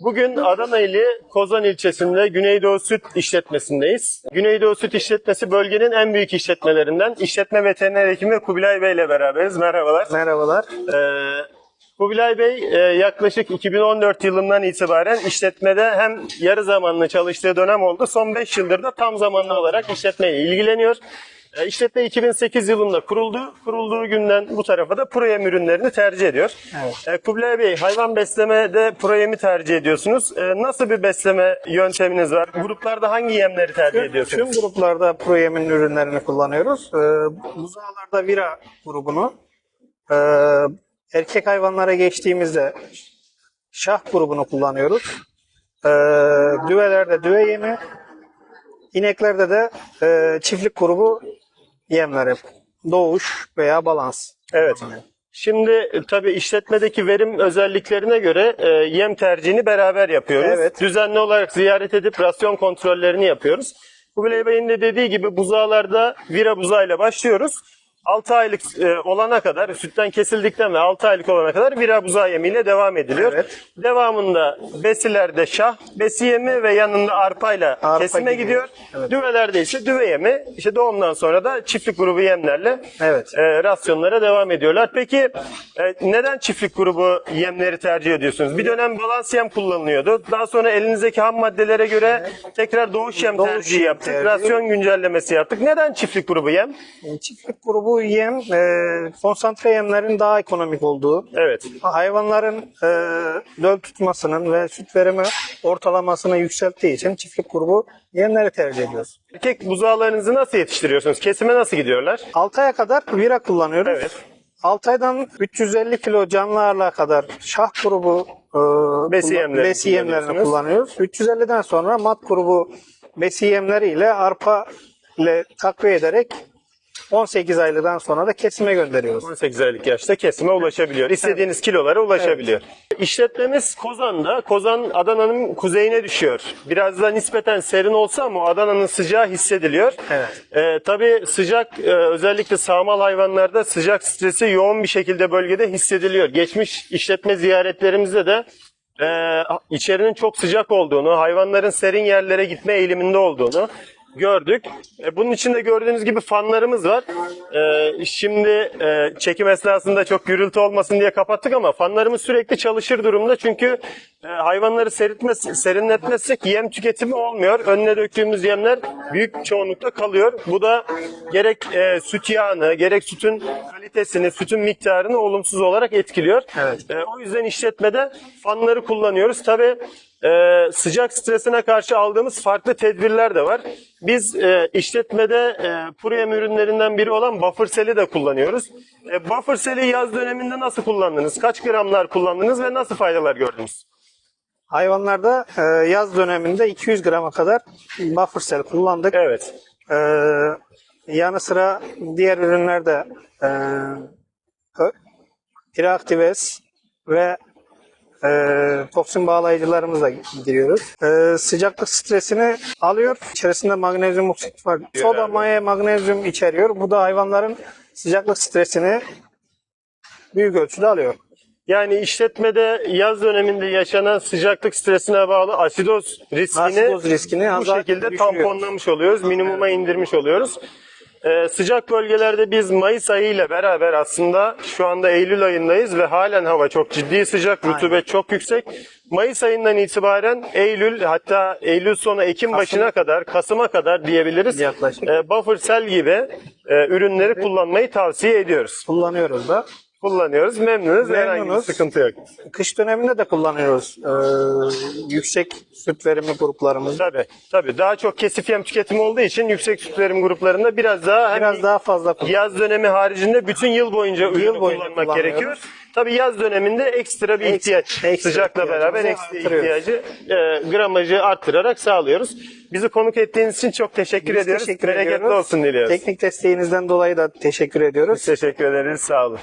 Bugün Adana ili Kozan ilçesinde Güneydoğu Süt işletmesindeyiz. Güneydoğu Süt işletmesi bölgenin en büyük işletmelerinden. İşletme veteriner hekimi Kubilay Bey ile beraberiz. Merhabalar. Merhabalar. Ee, Kubilay Bey e, yaklaşık 2014 yılından itibaren işletmede hem yarı zamanlı çalıştığı dönem oldu. Son 5 yıldır da tam zamanlı olarak işletmeyle ilgileniyor. E, İşletme 2008 yılında kuruldu. Kurulduğu günden bu tarafa da Proyem ürünlerini tercih ediyor. Evet. E, Kubilay Bey hayvan beslemede Proyem'i tercih ediyorsunuz. E, Nasıl bir besleme yönteminiz var? Gruplarda hangi yemleri tercih ediyorsunuz? tüm gruplarda Proyem'in ürünlerini kullanıyoruz. Ee, buzağlarda Vira grubunu, ee, erkek hayvanlara geçtiğimizde Şah grubunu kullanıyoruz. Ee, düvelerde düve yemi, ineklerde de ee, çiftlik grubu yemleri. Doğuş veya balans. Evet. Şimdi e, tabii işletmedeki verim özelliklerine göre e, yem tercihini beraber yapıyoruz. Evet. Düzenli olarak ziyaret edip rasyon kontrollerini yapıyoruz. Kubilay Bey'in de dediği gibi buzağlarda vira buzağıyla başlıyoruz. 6 aylık e, olana kadar, sütten kesildikten ve 6 aylık olana kadar vira buzağı yemiyle devam ediliyor. Evet. Devamında besilerde şah, besi yemi ve yanında arpayla Arpa kesime gidiyor. gidiyor. Evet. Düvelerde ise düve yemi, işte doğumdan sonra da çiftlik grubu yemlerle Evet. e, rasyonlara devam ediyorlar. Peki e, neden çiftlik grubu yemleri tercih ediyorsunuz? Bir dönem balans yem kullanılıyordu. Daha sonra elinizdeki ham maddelere göre tekrar doğuş yem Doğuş tercihi yem yaptık. tercihi. Rasyon güncellemesi yaptık. Neden çiftlik grubu yem? Ee, Çiftlik grubu yem, ee, konsantre yemlerin daha ekonomik olduğu, Evet. hayvanların e, döl tutmasının ve süt verimi ortalamasını yükselttiği için çiftlik grubu yemleri tercih ediyoruz. Erkek buzağlarınızı nasıl yetiştiriyorsunuz? Kesime nasıl gidiyorlar? 6 aya kadar vira kullanıyoruz. Evet. 6 aydan 350 kilo canlı ağırlığa kadar şah grubu e, Besi kullan- yemlerini besi yemlerini kullanıyoruz. 350'den sonra mat grubu besi yemleriyle arpa ile takviye ederek 18 aylıdan sonra da kesime gönderiyoruz. 18 aylık yaşta kesime ulaşabiliyor. İstediğiniz kilolara ulaşabiliyor. İşletmemiz Kozan'da. Kozan Adana'nın kuzeyine düşüyor. Biraz da nispeten serin olsa ama Adana'nın sıcağı hissediliyor. Evet. Ee, tabii sıcak e, özellikle sağmal hayvanlarda sıcak stresi yoğun bir şekilde bölgede hissediliyor. Geçmiş işletme ziyaretlerimizde de e, içerinin çok sıcak olduğunu, hayvanların serin yerlere gitme eğiliminde olduğunu gördük. E, bunun içinde gördüğünüz gibi fanlarımız var. E, şimdi e, çekim esnasında çok gürültü olmasın diye kapattık ama fanlarımız sürekli çalışır durumda. Çünkü e, hayvanları seritmez, serinletmezsek yem tüketimi olmuyor. Önüne döktüğümüz yemler büyük çoğunlukta kalıyor. Bu da gerek e, süt yağını, gerek sütün kalitesini, sütün miktarını olumsuz olarak etkiliyor. Evet. E, o yüzden işletmede fanları kullanıyoruz. Tabii e, sıcak stresine karşı aldığımız farklı tedbirler de var. Biz e, işletmede e, Puriyem ürünlerinden biri olan buffer cell'i de kullanıyoruz. E, buffer cell'i yaz döneminde nasıl kullandınız? Kaç gramlar kullandınız ve nasıl faydalar gördünüz? Hayvanlarda e, yaz döneminde 200 grama kadar buffer cell kullandık. Evet. Ee, yanı sıra diğer ürünlerde e, Piractives ve e, toksin bağlayıcılarımızla giriyoruz. E, sıcaklık stresini alıyor. İçerisinde magnezyum oksit var. Soda, maya, magnezyum içeriyor. Bu da hayvanların sıcaklık stresini büyük ölçüde alıyor. Yani işletmede yaz döneminde yaşanan sıcaklık stresine bağlı asidoz riskini Asidoz riskini bu şekilde düşürüyor. tamponlamış oluyoruz. Minimuma indirmiş oluyoruz. Ee, sıcak bölgelerde biz Mayıs ayı ile beraber aslında şu anda Eylül ayındayız ve halen hava çok ciddi sıcak, rutubet çok yüksek. Mayıs ayından itibaren Eylül hatta Eylül sonu Ekim başına kadar, Kasım'a kadar diyebiliriz. Yaklaşık. Ee, buffer cell gibi e, ürünleri kullanmayı tavsiye ediyoruz. Kullanıyoruz da. Kullanıyoruz, memnunuz, herhangi bir Memnunuz. sıkıntı yok. Kış döneminde de kullanıyoruz. Ee, yüksek süt verimi gruplarımızda. Tabii, tabii. Daha çok kesif yem tüketimi olduğu için yüksek süt verim gruplarında biraz daha Biraz daha fazla kullanıyoruz. yaz dönemi haricinde bütün yıl boyunca ürünü boyunca kullanmak kullanıyoruz. gerekiyor. Tabii yaz döneminde ekstra bir ihtiyaç. ekstra Sıcakla beraber ekstra artırıyoruz. ihtiyacı, e, gramajı arttırarak sağlıyoruz. Bizi konuk ettiğiniz için çok teşekkür Biz ediyoruz. teşekkür Bereketli olsun diliyoruz. Teknik desteğinizden dolayı da teşekkür ediyoruz. Teşekkür ederiz. Sağ olun.